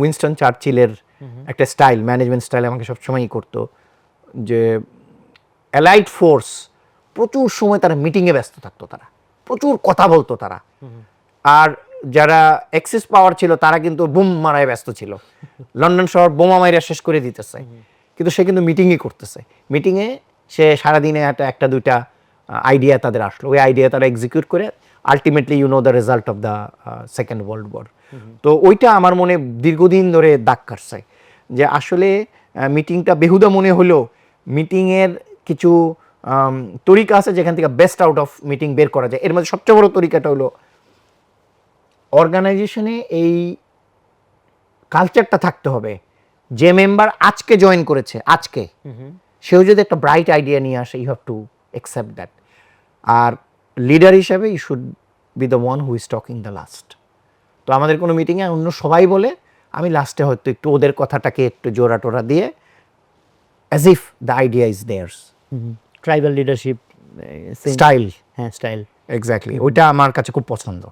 Winston চার্চিলের একটা style management style আমাকে সবসময়ই করতো যে অ্যালাইড ফোর্স প্রচুর সময় তারা মিটিংয়ে ব্যস্ত থাকতো তারা প্রচুর কথা বলতো তারা। আর যারা এক্সেস পাওয়ার ছিল তারা কিন্তু বুম মারায় ব্যস্ত ছিল। লন্ডন শহর বোমা মাইরা শেষ করে দিতেছে। কিন্তু সে কিন্তু মিটিংই করতেছে। মিটিংয়ে সে সারাদিনে একটা একটা দুইটা আইডিয়া তাদের আসলো। ওই আইডিয়া তারা এক্সিকিউট করে ultimately you know the result of the second world war তো ওইটা আমার মনে দীর্ঘদিন ধরে দাগ কাটছে। যে আসলে মিটিংটা বেহুদা মনে হলেও মিটিংয়ের কিছু তরিকা আছে যেখান থেকে বেস্ট আউট অফ মিটিং বের করা যায়। এর মধ্যে সবচেয়ে বড় তরিকাটা হলো অর্গানাইজেশনে এই কালচারটা থাকতে হবে। যে মেম্বার আজকে জয়েন করেছে আজকে। সেও যদি একটা ব্রাইট আইডিয়া নিয়ে আসে you have to accept that R leader হিসাবে you should be the one who is talking the last তো আমাদের কোনো মিটিংয়ে অন্য সবাই বলে আমি লাস্টে হয়তো একটু ওদের কথাটাকে একটু জোড়া টোরা দিয়ে as if the idea is theirs tribal leadership style হ্যাঁ স্টাইল এক্স্যাক্টলি ওইটা আমার কাছে খুব পছন্দ।